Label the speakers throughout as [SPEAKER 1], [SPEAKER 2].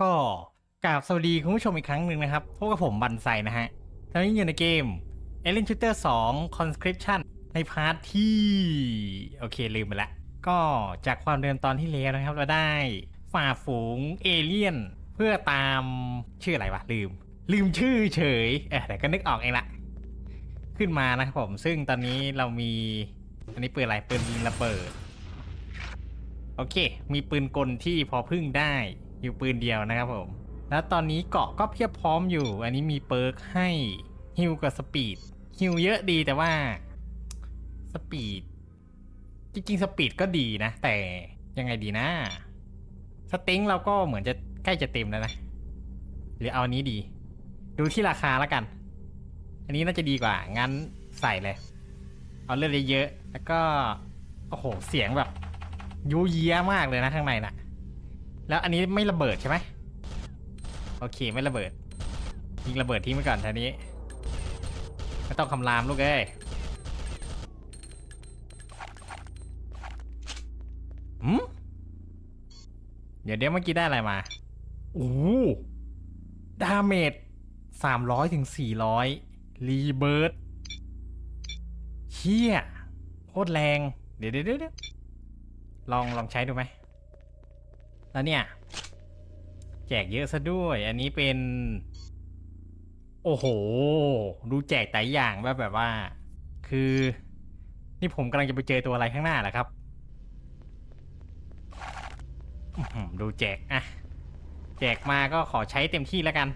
[SPEAKER 1] ก็กราบสวัสดีคุณผู้ชมอีกครั้งหนึ่งนะครับพวกบผมบันไซนะฮะตอนนี้อยู่ในเกม Alien Shooter 2 Conscription ในพาร์ทที่ โอเคลืมไปละก็จากความเดิมตอนที่แล้วนะครับ เราได้ฝ่าฝูงเอเลี่ยน เพื่อตามชื่ออะไรวะ ลืม ลืมชื่อเฉยเออแต่ก็นึกออกเองละ ขึ้นมานะครับผม ซึ่งตอนนี้เรามี อันนี้ปืนอะไรปืนยิงระเบิด โอเค มีปืนกลที่พอพึ่งได้ อยู่ปืนเดียวนะครับผม แล้วตอนนี้เกาะก็เพียบพร้อมอยู่ อันนี้มีเปิร์กให้ฮิวกับสปีดฮิวเยอะดีแต่ว่าสปีดจริงๆสปีดก็ดีนะ แต่ยังไงดีนะสต็งเราก็เหมือนจะใกล้จะเต็มแล้วนะ หรือเอานี้ดี ดูที่ราคาแล้วกัน อันนี้น่าจะดีกว่า งั้นใส่เลย เอาเลือดเยอะๆแล้วก็ โอ้โห เสียงแบบยูเยียมากเลยนะข้างในน่ะ แล้วอันนี้ไม่ระเบิดใช่ไหมโอเคไม่ระเบิดยิงระเบิดทิ้งไปก่อนทีนี้ไม่ต้องคำรามลูกเอ้ยหืมเดี๋ยวเดี๋ยวเมื่อกี้ได้อะไรมาโอ้ดาเมจสามร้อยถึงสี่ร้อยรีเบิร์ดเชี่ยโคตรแรง เดี๋ยวเดี๋ยวเดี๋ยวลองลองใช้ดูไหม แล้วเนี่ย แจกเยอะซะด้วย อันนี้เป็น โอ้โห ดูแจกแต่อย่างแบบแบบว่า คือ นี่ผมกำลังจะไปเจอตัวอะไรข้างหน้าแหละครับดูแจกอะแจกมาก็ขอใช้เต็มที่แล้วกัน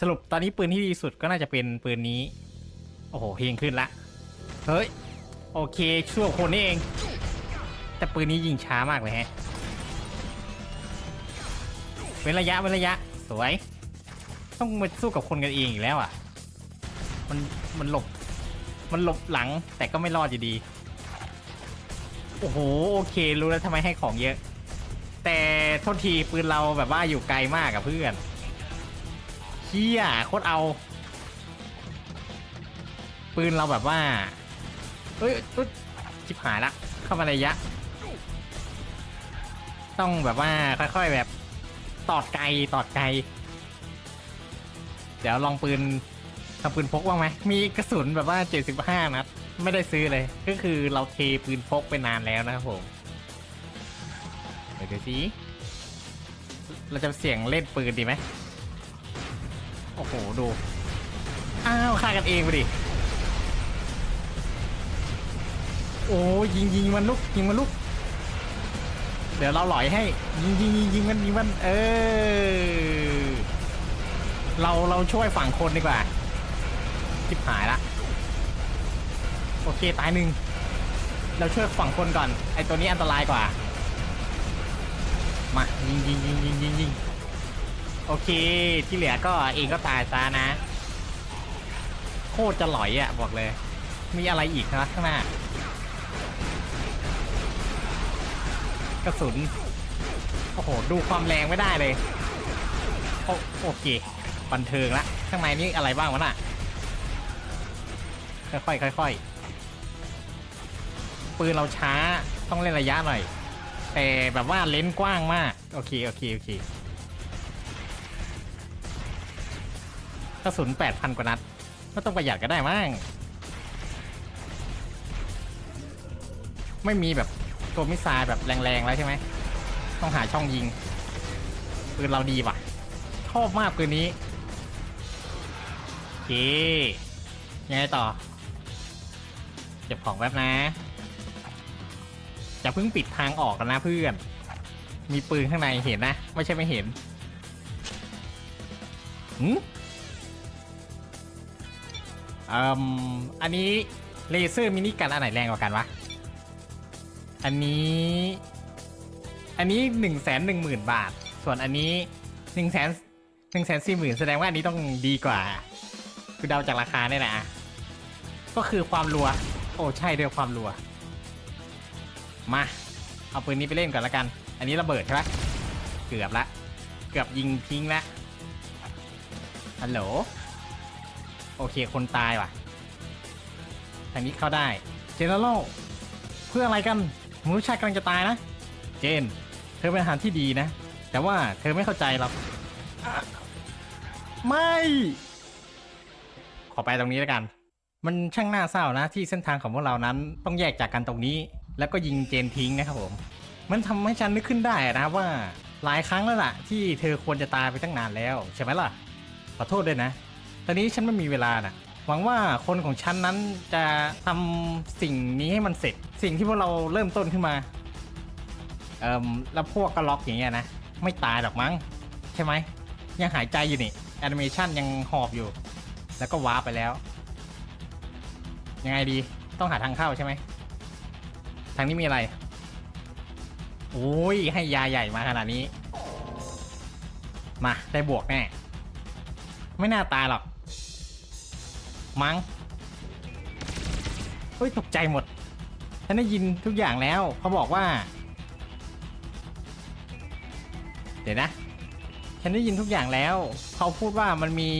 [SPEAKER 1] สรุปตอนนี้ปืนที่ดีสุดก็น่าจะเป็นปืนนี้ โอ้โหเพลงขึ้นละ เฮ้ย โอเคชั่วคนนี่เอง แต่ปืนนี้ยิงช้ามากเลยฮะ เว้นระยะเว้นระยะ สวย ต้องมาสู้กับคนกันเองอีกแล้วอะ มันมันหลบ มันหลบหลังแต่ก็ไม่รอดอยู่ดี โอ้โหโอเครู้แล้วทำไมให้ของเยอะ แต่โทษทีปืนเราแบบว่าอยู่ไกลมากอะเพื่อนเชี่ยโคตรเอา ปืนเราแบบว่าเอ้ยเอ้ยชิบหายละ เข้ามาระยะ ต้องแบบว่าค่อยๆแบบ ตอดไกลตอดไกล เดี๋ยวลองปืนทำปืนพกบ้างไหม มีกระสุนแบบว่า 75 นัด ไม่ได้ซื้อเลย ก็คือเราเทปืนพกไปนานแล้วนะครับผม เดี๋ยวสิ เราจะเสี่ยงเล่นปืนดีไหม โอ้โห ดู อ้าวฆ่ากันเองไปดิ โอ้ยิงยิงมันลุกยิงมันลุก เดี๋ยวเราหลอยให้ยิงยิงยิงยิงมันยิงมันเออเราเราช่วยฝั่งคนดีกว่าจิบหายละโอเคตายหนึ่งเราช่วยฝั่งคนก่อนไอตัวนี้อันตรายกว่ามายิงยิงยิงยิงยิงยิงโอเคที่เหลือก็เองก็ตายซะนะ โคตรจะหลอยอะบอกเลย มีอะไรอีกนะข้างหน้า กระสุน โอ้โห ดูความแรงไม่ได้เลย โอโอเค บันเทิงละข้างในนี่อะไรบ้างวะน่ะ ค่อยๆค่อยๆปืนเราช้าต้องเล่นระยะหน่อย แต่แบบว่าเลนส์กว้างมาก โอเค โอเค โอเคกระสุน8,000 กว่านัดก็ต้องประหยัดก็ได้มั้งไม่มีแบบ ตัวมิสไซล์แบบแรงๆแล้วใช่ไหม ต้องหาช่องยิงปืนเราดีว่ะ ชอบมากปืนนี้โอเคยังไงต่อ เก็บของแป๊บนะจะเพิ่งปิดทางออกกันนะเพื่อน มีปืนข้างในเห็นนะ ไม่ใช่ไม่เห็นหืมอืมอันนี้เลเซอร์มินิกันอันไหนแรงกว่ากันวะ อันนี้ อันนี้หนึ่งแสนหนึ่งหมื่นบาท ส่วนอันนี้หนึ่งแสนหนึ่งแสนสี่หมื่นแสดงว่าอันนี้ต้องดีกว่า คือเดาจากราคาเนี่ยแหละอะก็คือความรัว โอ้ใช่ด้วยความรัว มา เอาปืนนี้ไปเล่นก่อนละกัน อันนี้ระเบิดใช่ไหมเกือบละ เกือบยิงทิ้งละ ฮัลโหล โอเคคนตายว่ะทางนี้เข้าได้ เจเนอเรลเพื่ออะไรกัน มนุษย์ชาติกำลังจะตายนะ เจน เธอเป็นอาหารที่ดีนะ แต่ว่าเธอไม่เข้าใจหรอกไม่ ขอไปตรงนี้แล้วกัน มันช่างน่าเศร้านะที่เส้นทางของพวกเรานั้นต้องแยกจากกันตรงนี้ แล้วก็ยิงเจนทิ้งนะครับผม มันทำให้ฉันนึกขึ้นได้นะว่าหลายครั้งแล้วล่ะ ที่เธอควรจะตายไปตั้งนานแล้ว ใช่ไหมล่ะ ขอโทษด้วยนะ ตอนนี้ฉันไม่มีเวลาน่ะ หวังว่าคนของฉันนั้นจะทำสิ่งนี้ให้มันเสร็จ สิ่งที่พวกเราเริ่มต้นขึ้นมา เอ่มแล้วพวกก็ล็อกอย่างเงี้ยนะ ไม่ตายหรอกมั้ง ใช่ไหม ยังหายใจอยู่นี่แอนิเมชันยังหอบอยู่ แล้วก็ว้าร์ปไปแล้ว ยังไงดีต้องหาทางเข้าใช่ไหม ทางนี้มีอะไร โอ้ย ให้ยาใหญ่มาขนาดนี้ มา ได้บวกแน่ ไม่น่าตายหรอก มั้งเฮ้ยตกใจหมด ฉันได้ยินทุกอย่างแล้ว เขาบอกว่า เดี๋ยวนะ ฉันได้ยินทุกอย่างแล้ว เขาพูดว่ามันมี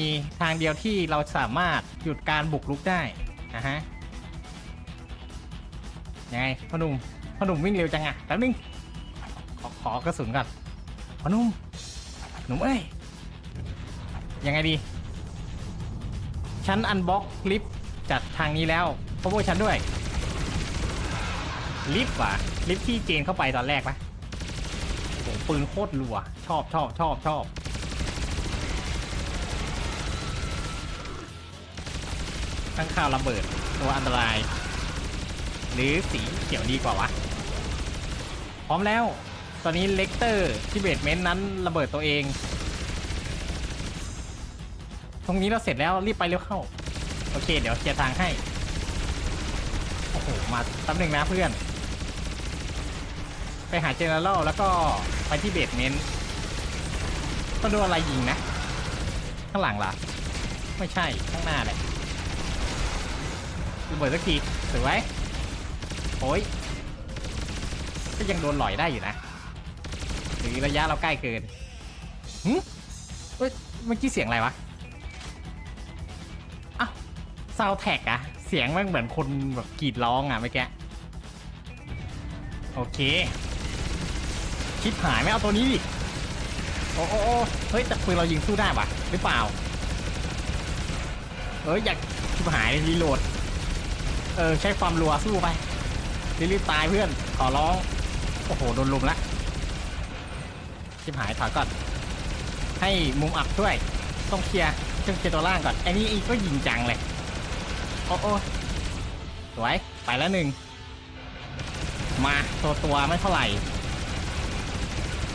[SPEAKER 1] ทางเดียวที่เราสามารถหยุดการบุกรุกได้นะฮะ ยังไงพ่อหนุ่มพ่อหนุ่มวิ่งเร็วจังอะแป๊บนึง ขอขอกระสุนก่อนพ่อหนุ่มหนุ่มเอ้ย ยังไงดี ฉันอันบล็อกลิฟต์จากทางนี้แล้วพบว่าฉันด้วย ลิฟต์ว่ะลิฟต์ที่เจนเข้าไปตอนแรกปะโอ้โหปืนโคตรรัว ชอบชอบชอบชอบข้างข่าวระเบิดตัวอันตราย หรือสีเขียวดีกว่าวะ พร้อมแล้ว ตอนนี้เลกเตอร์ที่เบสเมนต์นั้นระเบิดตัวเอง ตรงนี้เราเสร็จแล้วรีบไปเร็วเข้า โอเค เดี๋ยวเคลียร์ทางให้ โอ้โห มาแป๊บหนึ่งนะเพื่อน ไปหาเจเนอเรลแล้วก็ไปที่เบสเมนต์ต้องโดนอะไรยิงนะ ข้างหลังล่ะ ไม่ใช่ข้างหน้าแหละระเบิดสักทีสวยโอ้ยก็ยังโดนหลอยได้อยู่นะหรือระยะเราใกล้เกินหึเอ้ยเมื่อกี้เสียงอะไรวะ ซาวแท็กอะเสียงมันเหมือนคนแบบกรีดร้องอะเมื่อกี้ โอเค ชิปหายไม่เอาตัวนี้ดิ โอ้โอ้เฮ้ย แต่ปืนเรายิงสู้ได้ปะหรือเปล่า เอ้ย อยากชิบหายรีโหลด เออ ใช้ความรัวสู้ไป รีบๆตายเพื่อน ขอร้อง โอ้โห โดนลุมละชิบหายถอยก่อน ให้มุมอับด้วย ต้องเคลียร์เครื่องเคลียร์ตัวล่างก่อนไอ้นี่ก็ยิงจังเลย อ้โอ้สวย ไปแล้วหนึ่ง มาตัวตัวไม่เท่าไหร่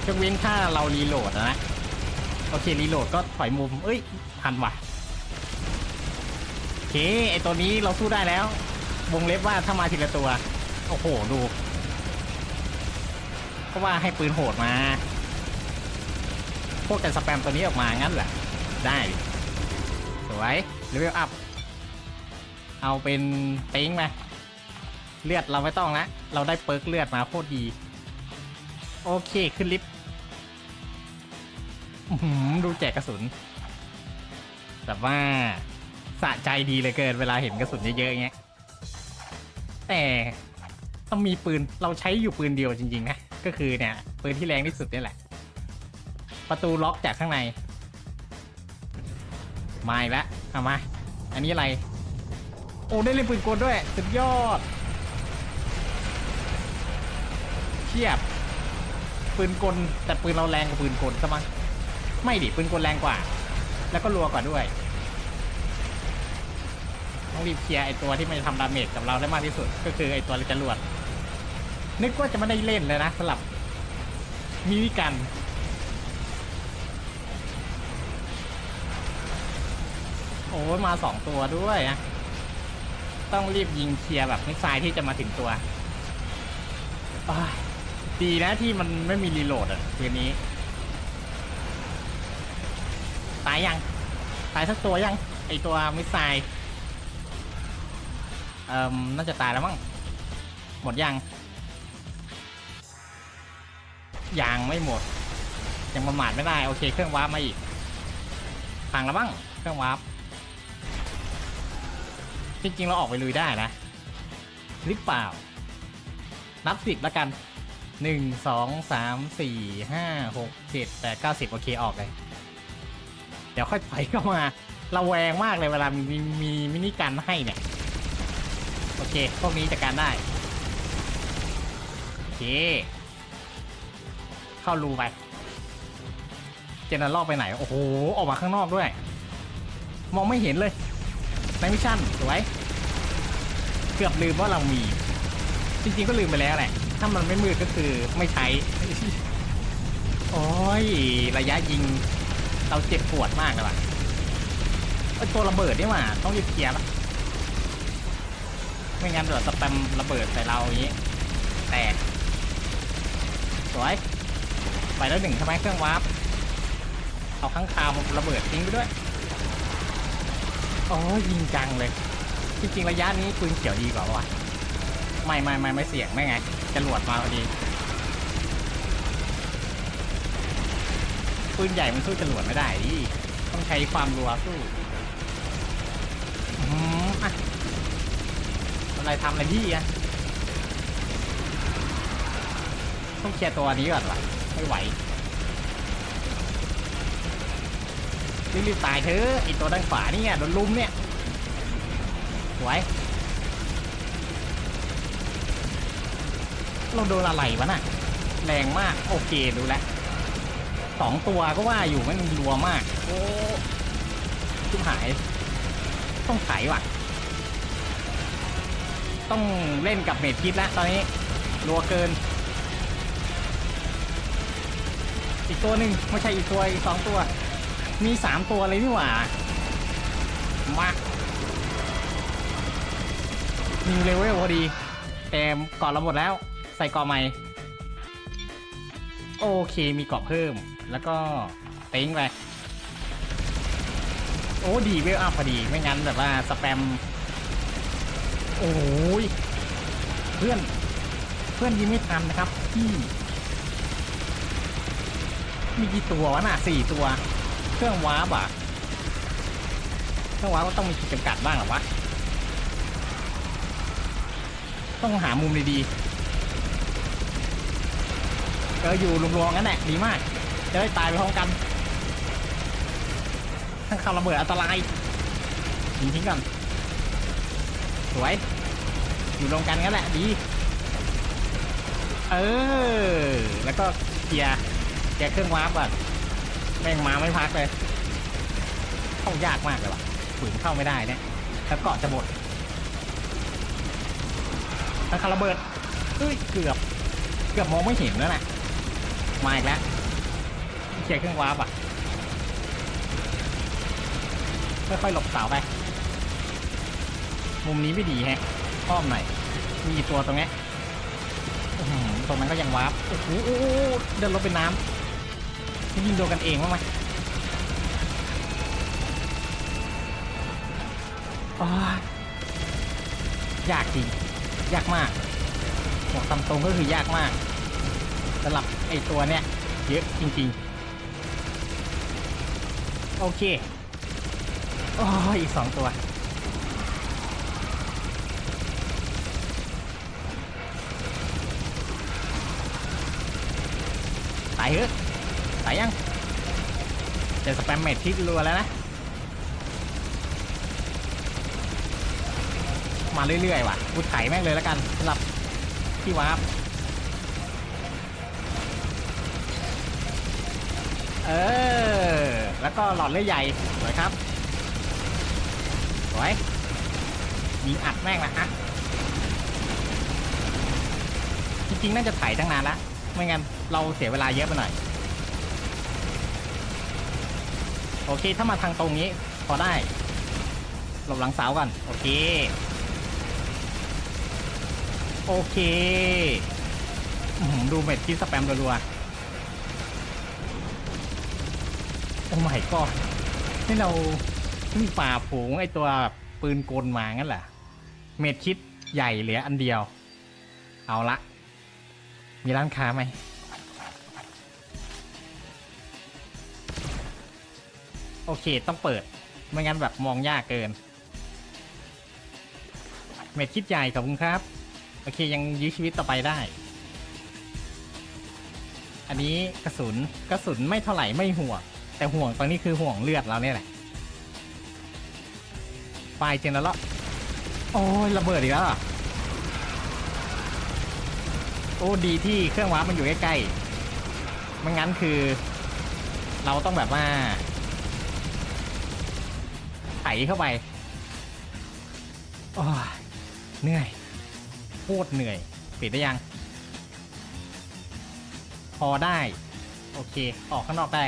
[SPEAKER 1] จะเว้นถ้าเรารีโหลดนะ โอเค รีโหลดก็ถอยมุม เอ้ย ทันว่ะ โอเค ไอตัวนี้เราสู้ได้แล้ว วงเล็บว่าถ้ามาทีละตัว โอ้โห ดู ก็ว่าให้ปืนโหดมา พวกกันสแปมตัวนี้ออกมางั้นแหละ ได้ สวยเลเวลอัพ เอาเป็นเต็งมาเลือดเราไม่ต้องละเราได้เปิร์กเลือดมาโคตรดี โอเคขึ้นลิฟต์หือดูแจกกระสุน แต่ว่าสะใจดีเลยเกินเวลาเห็นกระสุนเยอะๆอย่างเงี้ย แต่ต้องมีปืนเราใช้อยู่ปืนเดียวจริงๆนะ ก็คือเนี่ย ปืนที่แรงที่สุดนี่แหละ ประตูล็อกจากข้างใน มาอีกแล้วเอามา อันนี้อะไร โอ้ได้เล่นปืนกลด้วยสุดยอดเทียบปืนกลแต่ปืนเราแรงกว่าปืนกลซะมั้งไม่ดิปืนกลแรงกว่า แล้วก็รัวกว่าด้วยต้องรีบเคลียร์ไอตัวที่มันจะทำดาเมจกับเราได้มากที่สุด ก็คือไอตัวจรวดนึกว่าจะไม่ได้เล่นเลยนะสลับมิวิกันโอ้ยมาสองตัวด้วยอะ ต้องรีบยิงเคลียร์แบบมิสไซล์ที่จะมาถึงตัวดีนะที่มันไม่มีรีโหลดอะคืนนี้ ตายยัง ตายสักตัวยัง ไอตัวมิสไซล์เอ่มน่าจะตายแล้วมั้งหมดยังยังไม่หมด ยังประมาทไม่ได้ โอเค เครื่องวาร์ปมาอีกพังแล้วบ้างเครื่องวาร์ป จริงๆ เราออกไปลุยได้นะ หรือเปล่า นับสิบแล้วกันหนึ่งสองสามสี่ห้าหกเจ็ดแปดเก้าสิบโอเคออกเลย เดี๋ยวค่อยถอยก็มาระแวงมากเลยเวลามีมีมีมินิกันให้เนี่ย โอเค พวกนี้จัดการได้ โอเค เข้ารูไป เจนนารอบไปไหน โอ้โห ออกมาข้างนอกด้วย มองไม่เห็นเลย ในมิชชั่นสวย เกือบลืมว่าเรามี จริงๆก็ลืมไปแล้วแหละ ถ้ามันไม่มืดก็คือไม่ใช้ โอ้ย ระยะยิง เราเจ็บปวดมากเลยว่ะไอตัวระเบิดนี่หว่า ต้องรีบเคลียร์ปะไม่งั้นเดี๋ยวสแปมระเบิดใส่เราอย่างนี้ แตก สวย ไปแล้วหนึ่งใช่ไหมเครื่องวาร์ปเอาข้างคาวมาระเบิดทิ้งไปด้วย อ้ยยิงจังเลย จริงๆระยะนี้ปืนเขียวดีกว่าวะไม่ไม่ไม่ไม่เสี่ยงไม่ไงจรวดมาพอดีปืนใหญ่มันสู้จรวดไม่ได้ดิต้องใช้ความรัวสู้อืมอะอะไรทำอะไรพี่อะต้องเคลียร์ตัวนี้ก่อนวะไม่ไหว รีบๆตายเถอะไอตัวด้านขวานี่ไงโดนลุมเนี่ยสวยเราโดนอะไรวะน่ะ แรงมาก โอเคดูแลสองตัวก็ว่าอยู่ไม่มันรัวมาก โอ้ชิบหาย ต้องไถว่ะ ต้องเล่นกับเมดพิษแล้วตอนนี้รัวเกิน อีกตัวหนึ่งไม่ใช่อีกตัวอีกสองตัว มีสามตัวเลยนี่หว่า มานิวเลเวลพอดีเต็มก่อนเราหมดแล้ว ใส่กอใหม่ โอเคมีกรอบเพิ่ม แล้วก็เต็งไป โอ้ดีเวลอัพพอดี ไม่งั้นแบบว่าสแปม โอ้ย เพื่อน เพื่อนยิงไม่ทันนะครับพี่มีกี่ตัววะน่ะสี่ตัว เครื่องวาร์ปอะ เครื่องวาร์ปก็ต้องมีขีดจำกัดบ้างหรอวะ ต้องหามุมดีๆเอออยู่รวมๆงั้นแหละดีมาก จะได้ตายไปพร้อมกัน ทั้งคำระเบิดอันตรายยิงทิ้งก่อนสวย อยู่รวมกันงั้นแหละดี เออ แล้วก็เคลียร์เคลียร์เครื่องวาร์ปก่อน แม่งมาไม่พักเลยเข้ายากมากเลยว่ะฝืนเข้าไม่ได้เนี่ยแล้วเกาะจะหมดทั้งคาระเบิดเอ้ยเกือบ เกือบมองไม่เห็นแล้วนะมาอีกแล้วเคลียร์เครื่องวาร์ปอะค่อยๆหลบเสาไป มุมนี้ไม่ดีแฮะอ้อมหน่อยมีตัวตรงนี้ตรงนั้นก็ยังวาร์ปโอ้โหเดินลงเป็นน้ำ นี่ยิงโดนกันเองบ้างไหมอ้ยยากจริง ยากมากบอกตามตรงก็คือยากมากสำหรับไอตัวเนี้ยเยอะจริงๆ โอเค โอ้ยอีกสองตัว ตายเถอะายยังเจอสแปมเมดที่รัวแล้วนะ มาเรื่อยๆว่ะกูไถแม่งเลยแล้วกันสำหรับที่วาร์ปเออ แล้วก็หลอดเลือดใหญ่สวยครับสวยยิงอัดแม่งนะฮะจริงๆน่าจะไถตั้งนานละไม่งั้นเราเสียเวลาเยอะไปหน่อย โอเค ถ้ามาทางตรงนี้พอได้หลบหลังเสาก่อนโอเค โอเคดูเม็ดคิดสแปมรัวๆโอ้ไม่ก็นี่เรามีป่าฝูงไอตัวปืนกลมางั้นเหรอเม็ดคิดใหญ่เหลืออันเดียว เอาละ มีร้านค้าไหม โอเคต้องเปิด ไม่งั้นแบบมองยากเกิน เม็ดคิดใหญ่ขอบคุณครับ โอเคยังยื้อชีวิตต่อไปได้ อันนี้กระสุนกระสุนไม่เท่าไหร่ไม่ห่วง แต่ห่วงตอนนี้คือห่วงเลือดเราเนี่ยแหละไฟเจนแล้วโอ้ยระเบิดอีกแล้วโอ้ดีที่เครื่องวาร์ปมันอยู่ใกล้ๆไม่งั้นคือ เราต้องแบบว่า ไถเข้าไปอ้ยเหนื่อยโคตรเหนื่อย ปิดได้ยัง พอได้ โอเค ออกข้างนอกได้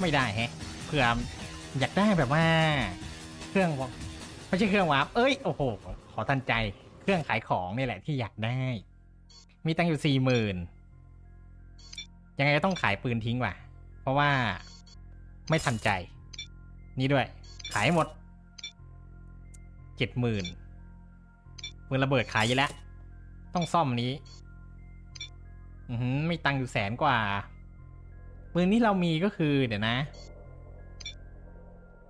[SPEAKER 1] ไม่ได้แฮะเผื่ออยากได้แบบว่า เครื่องวไม่ใช่เครื่องวาร์ปเอ้ย โอ้โห ขอทันใจ เครื่องขายของนี่แหละที่อยากได้ มีตังอยู่สี่หมื่นยังไงก็ต้องขายปืนทิ้งว่ะ เพราะว่าไม่ทันใจ นี่ด้วย ขายหมดเจ็ดหมื่นปืนระเบิดขายอยู่แล้ว ต้องซ่อมนี้ อือหือมีตังค์อยู่แสนกว่าปืนที่เรามีก็คือเดี๋ยวนะ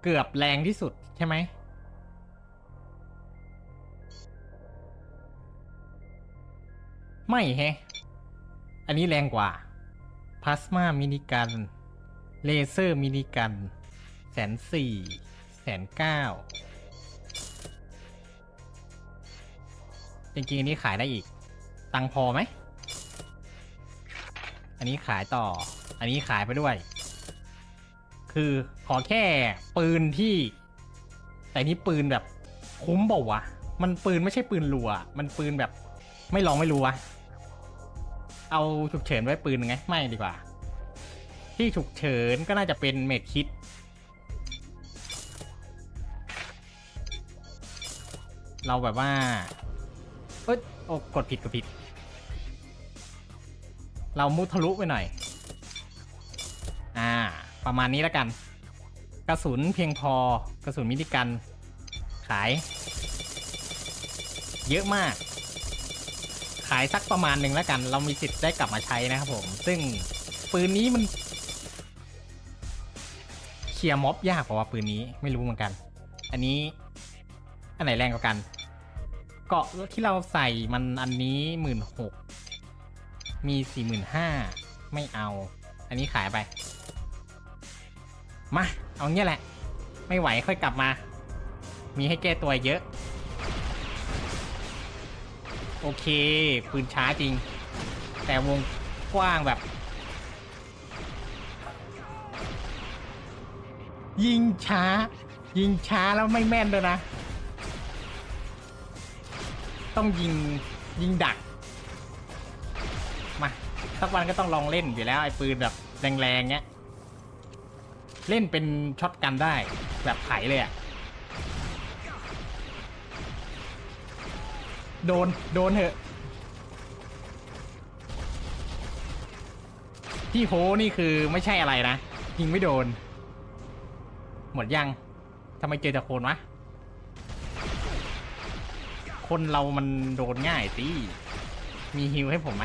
[SPEAKER 1] เกือบแรงที่สุดใช่ไหมไม่แฮะ อันนี้แรงกว่าพลาสมามินิกัน เลเซอร์มินิกัน แสนสี่แสนเก้าจริงๆอันนี้ขายได้อีก ตังพอไหม อันนี้ขายต่อ อันนี้ขายไปด้วย คือขอแค่ปืนที่ แต่นี่ปืนแบบคุ้มเปล่าวะ มันปืนไม่ใช่ปืนรัว มันปืนแบบ ไม่ลองไม่รู้วะ เอาฉุกเฉินไว้ปืนไง ไม่ดีกว่า ที่ฉุกเฉินก็น่าจะเป็นเมดคิด เราแบบว่า เอ้ยโอ้กดผิดกดผิด เรามุดทะลุไปหน่อย อ่า ประมาณนี้แล้วกัน กระสุนเพียงพอกระสุนมินิกัน ขาย เยอะมาก ขายสักประมาณหนึ่งแล้วกัน เรามีสิทธิ์ได้กลับมาใช้นะครับผม ซึ่งปืนนี้มันเคลียร์ม็อบยากกว่าปืนนี้ไม่รู้เหมือนกัน อันนี้ อันไหนแรงกว่ากัน เกาะที่เราใส่มันอันนี้หมื่นหกมีสี่หมื่นห้าไม่เอา อันนี้ขายไป มา เอาเงี้ยแหละ ไม่ไหวค่อยกลับมา มีให้แก้ตัวเยอะ โอเค ปืนช้าจริง แต่วงกว้างแบบ ยิงช้า ยิงช้าแล้วไม่แม่นด้วยนะ ต้องยิงยิงดัก มาสักวันก็ต้องลองเล่นอยู่แล้วไอ้ปืนแบบแรงๆเงี้ย เล่นเป็นช็อตกันได้แบบไถเลยอะโดน โดนเถอะ ที่โฮนี่คือไม่ใช่อะไรนะ ยิงไม่โดน หมดยังทำไมเจอแต่คนวะ คนเรามันโดนง่ายตีมีฮิวให้ผมไหม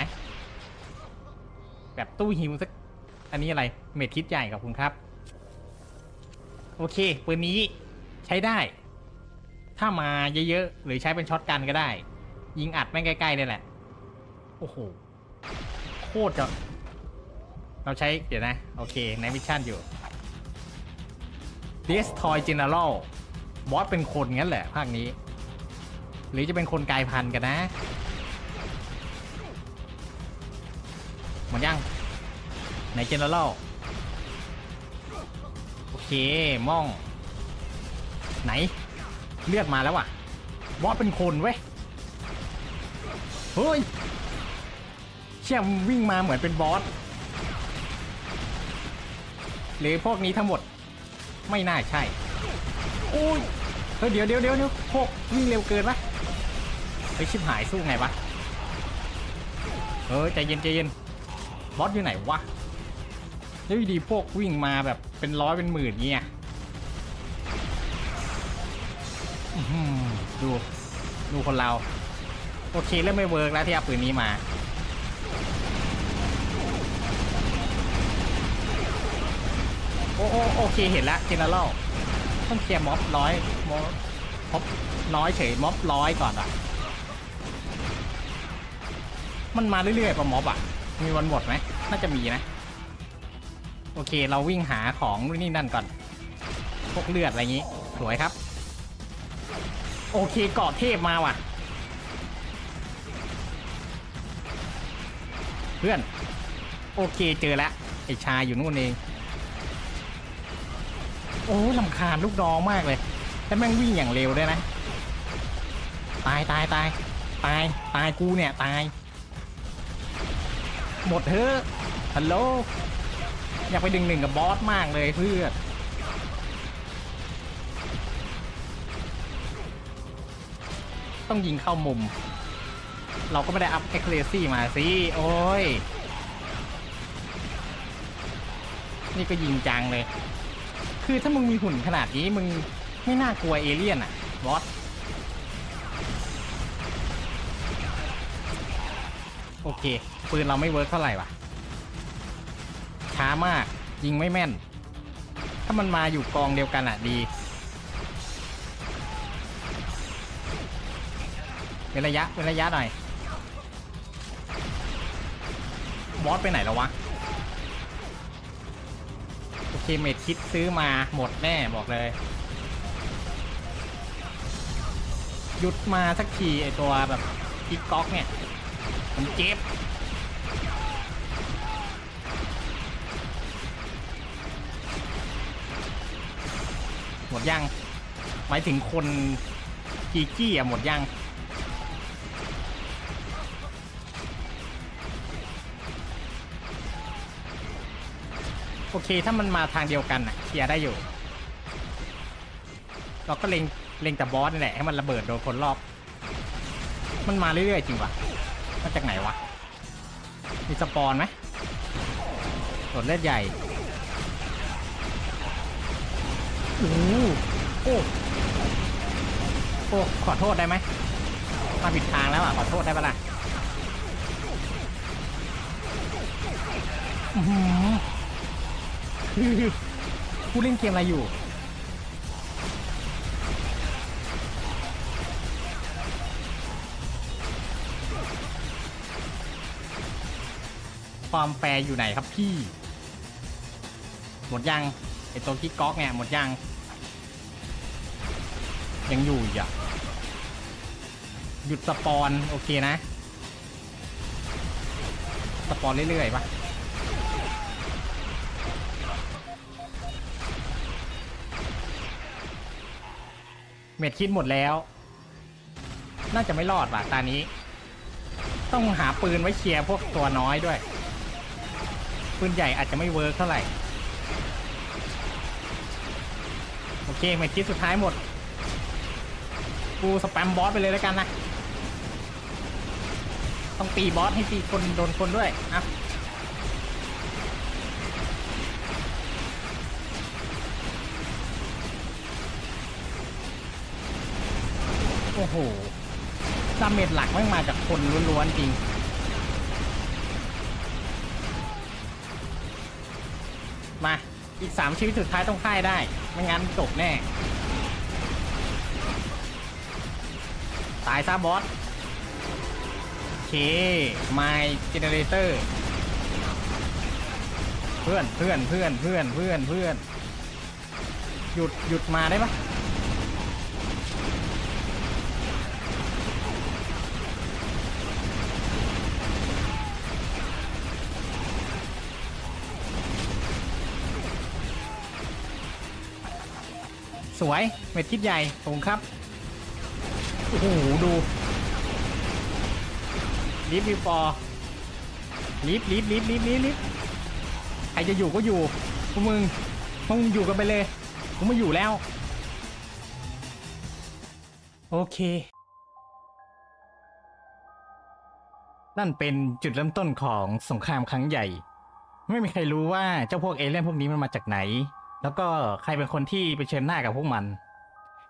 [SPEAKER 1] แบบตู้ฮิวสัก อันนี้อะไร เม็ดคิดใหญ่กับคุณครับ โอเคปืนนี้ใช้ได้ ถ้ามาเยอะๆ หรือใช้เป็นช็อตกันก็ได้ ยิงอัดแม่งใกล้ๆนี่แหละ โอ้โห โคตรจะ เราใช้ เดี๋ยวนะ โอเค ในมิชชั่นอยู่ Destroy General บอสเป็นคนงั้นแหละ ภาคนี้ หรือจะเป็นคนกลายพันธุ์กันนะหมดยังใน General โอเคม่อง ไหน เลือดมาแล้วอะบอสเป็นคนเว้ยเฮ้ยเชี่ยมวิ่งมาเหมือนเป็นบอสหรือพวกนี้ทั้งหมดไม่น่าใช่โอ้ยเฮ้ยเดี๋ยวเดี๋ยวเดี๋ยวเดี๋ยวพวกวิ่งเร็วเกินปะ ฮ้ยชิบหายสู้ไงวะเฮ้ยใจเย็นใจเย็นบอสอยู่ไหนวะแล้วดีพวกวิ่งมาแบบเป็นร้อยเป็นหมื่นเงี้ยดูดูคนเรา โอเคเริ่มไม่เวิร์กแล้วที่เอาปืนนี้มาโอ้โอ้โอเคเห็นแล้วเจเนอเรลต้องเคลียร์ม็อบร้อยม็อบม็อบน้อยเฉยม็อบร้อยก่อนอะ มันมาเรื่อยๆประม็อบอะมีวันหมดไหมน่าจะมีนะ โอเคเราวิ่งหาของนี่นั่นก่อน พวกเลือดอะไรงี้ สวยครับ โอเคเกาะเทพมาว่ะ เพื่อน โอเคเจอแล้วไอชายอยู่นู่นเอง โอ้ลำคาญลูกน้องมากเลยแล้วแม่งวิ่งอย่างเร็วด้วยนะ ตายตายตายตายตายกูเนี่ยตาย หมดเถอะฮัลโหลอยากไปดึงหนึ่งกับบอสมากเลยเพื่อนต้องยิงเข้ามุม เราก็ไม่ได้อัพเอ็กเลซี่มาสิ โอ้ย นี่ก็ยิงจังเลย คือถ้ามึงมีหุ่นขนาดนี้มึงไม่น่ากลัวเอเลี่ยนอะบอส เค ปืนเราไม่เวิร์กเท่าไหร่ว่ะช้ามาก ยิงไม่แม่น ถ้ามันมาอยู่กองเดียวกันอะดีเป็นระยะเป็นระยะหน่อย บอสไปไหนแล้ววะ โอเคเมดคิดซื้อมาหมดแน่บอกเลย หยุดมาสักทีไอตัวแบบกิ๊กก๊อกเนี่ย ผมเจ็บหมดยังหมายถึงคนกีกี้อะหมดยังโอเคถ้ามันมาทางเดียวกันอะเคลียร์ได้อยู่ เราก็เล็งเล็งแต่บอสนี่แหละให้มันระเบิดโดนคนรอบ มันมาเรื่อยๆจริงวะ มาจากไหนวะ มีสปอนไหมโดดเลือดใหญ่โอ้โหโอ้โอ้ขอโทษได้ไหมมาผิดทางแล้วอะ ขอโทษได้ปะล่ะอื้อหือคือกูเล่นเกมอะไรอยู่ ความแฟร์อยู่ไหนครับพี่ หมดยังไอตัวกิ๊กก๊อกเนี่ยหมดยัง ยังอยู่อีกอะหยุดสปอนโอเคนะ สปอนเรื่อยๆปะเม็ดคิดหมดแล้ว น่าจะไม่รอดว่ะตานี้ ต้องหาปืนไว้เคลียร์พวกตัวน้อยด้วย ปืนใหญ่อาจจะไม่เวิร์กเท่าไหร่ โอเคเม็ดคิดสุดท้ายหมด กูสแปมบอสไปเลยแล้วกันนะ ต้องตีบอสให้ตีคนโดนคนด้วยอะโอ้โหดาเมจหลักไม่งมาจากคนล้วนๆจริง สามชีวิตสุดท้ายต้องค่ายได้ ไม่งั้นจบแน่ ตายซะบอสโอเค my generator เพื่อนเพื่อนเพื่อนเพื่อนเพื่อนเพื่อนหยุดหยุดมาได้ปะ สวย เม็ดคิดใหญ่ตรงครับ โอ้โห ดูลิฟต์บีฟอร์ลิฟต์ลิฟต์ลิฟต์ลิฟต์ลิฟต์ลิฟต์ใครจะอยู่ก็อยู่พวกมึงพวกมึงอยู่กันไปเลยกูไม่อยู่แล้ว โอเค นั่นเป็นจุดเริ่มต้นของสงครามครั้งใหญ่ ไม่มีใครรู้ว่าเจ้าพวกเอเลี่ยนพวกนี้มันมาจากไหน แล้วก็ใครเป็นคนที่ไปเชิญหน้ากับพวกมัน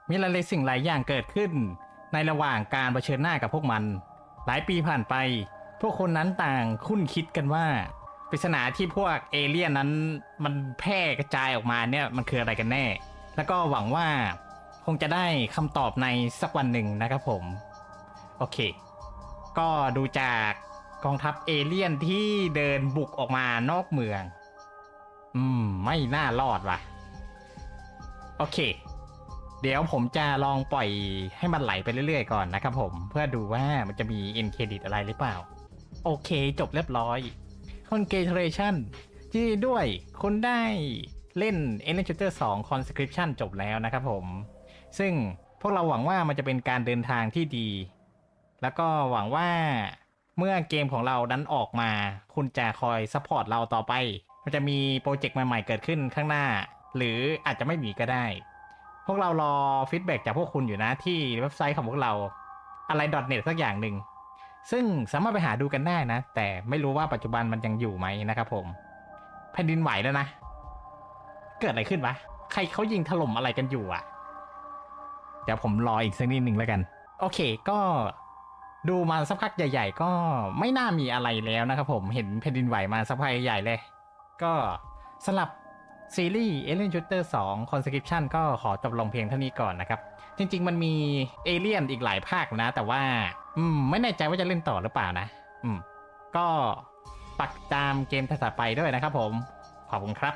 [SPEAKER 1] มีหลายสิ่งหลายอย่างเกิดขึ้น ในระหว่างการเผชิญหน้ากับพวกมัน หลายปีผ่านไป พวกคนนั้นต่างคุ้นคิดกันว่าปริศนาที่พวกเอเลี่ยนนั้นมันแพร่กระจายออกมาเนี่ยมันคืออะไรกันแน่ แล้วก็หวังว่าคงจะได้คำตอบในสักวันหนึ่งนะครับผม โอเค ก็ดูจากกองทัพเอเลี่ยนที่เดินบุกออกมานอกเมือง อืม ไม่น่ารอดว่ะ โอเค เดี๋ยวผมจะลองปล่อยให้มันไหลไปเรื่อยๆก่อนนะครับผม เพื่อดูว่ามันจะมี end credit อะไรหรือเปล่า โอเค จบเรียบร้อย Congratulation ยินดีด้วยคุณได้เล่น Alien Shooter 2 Conscription จบแล้วนะครับผม ซึ่งพวกเราหวังว่ามันจะเป็นการเดินทางที่ดี แล้วก็หวังว่าเมื่อเกมของเรานั้นออกมา คุณจะคอยซัพพอร์ตเราต่อไป มันจะมีโปรเจกต์ใหม่ๆเกิดขึ้นข้างหน้า หรืออาจจะไม่มีก็ได้ พวกเรารอฟีดแบ็จากพวกคุณอยู่นะที่เว็บไซต์ของพวกเราอะไร .net สักอย่างหนึ่งซึ่งสามารถไปหาดูกันได้นะ แต่ไม่รู้ว่าปัจจุบันมันยังอยู่ไหมนะครับผม แผ่นดินไหวแล้วนะ เกิดอะไรขึ้นวะ ใครเขายิงถล่มอะไรกันอยู่อะเดี๋ยวผมรออีกสักนิดหนึ่งแล้วกัน โอเคก็ดูมาสักพักใหญ่ ๆ ก็ไม่น่ามีอะไรแล้วนะครับผมเห็นแผ่นดินไหวมาสักพักใหญ่ๆเลย ก็สำหรับซีรีส์ Alien Shooter 2 Conscription ก็ขอจบลงเพียงเท่านี้ก่อนนะครับ จริง ๆ มันมีเอเลี่ยนอีกหลายภาคนะ แต่ว่า อืม ไม่แน่ใจว่าจะเล่นต่อหรือเปล่านะ อืม ก็ปักตามเกมถัดไปด้วยนะครับผม ขอบคุณครับ